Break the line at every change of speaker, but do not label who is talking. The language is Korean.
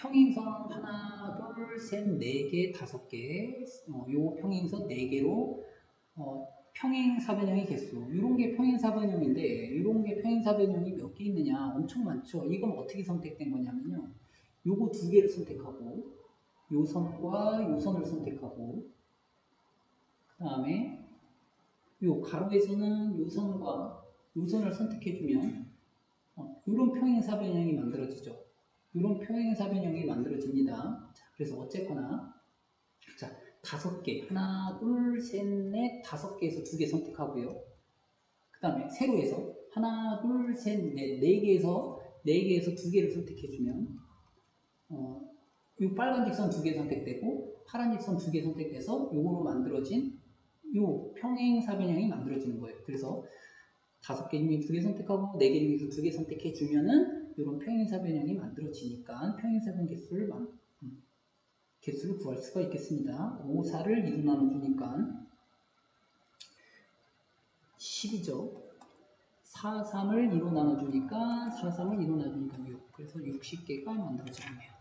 평행선 하나, 둘, 셋, 네 개, 다섯 개. 어, 요 평행선 네 개로 어, 평행사변형의 개수. 이런 게 평행사변형인데 이런 게 평행사변형이 몇 개 있느냐? 엄청 많죠. 이건 어떻게 선택된 거냐면요. 요거 두 개를 선택하고 요 선과 요 선을 선택하고 그 다음에 요 가로에서는 요 선과 요 선을 선택해주면 어, 이런 평행사변형이 만들어지죠. 이런 평행사 변형이 만들어집니다. 자, 그래서 어쨌거나 자 다섯 개 하나 둘셋넷 다섯 개에서 두 개 선택하고요. 그 다음에 세로에서 하나 둘셋넷네 개에서 네 개에서 두 개를 선택해주면 어, 이 빨간 직선 두 개 선택되고 파란 직선 두 개 선택돼서 요거로 만들어진 요 평행사 변형이 만들어지는 거예요. 그래서 다섯 개 중에 두 개 선택하고 네 개 중에서 두 개 선택해 주면은 이런 평행사 변형이 만들어지니까 평행사 변 개수를 만, 음, 개수를 구할 수가 있겠습니다. 5, 4를 2로 나눠주니까 10이죠. 4, 3을 2로 나눠주니까 4, 3을 2로 나눠주니까 6. 그래서 60개가 만들어지겠네요.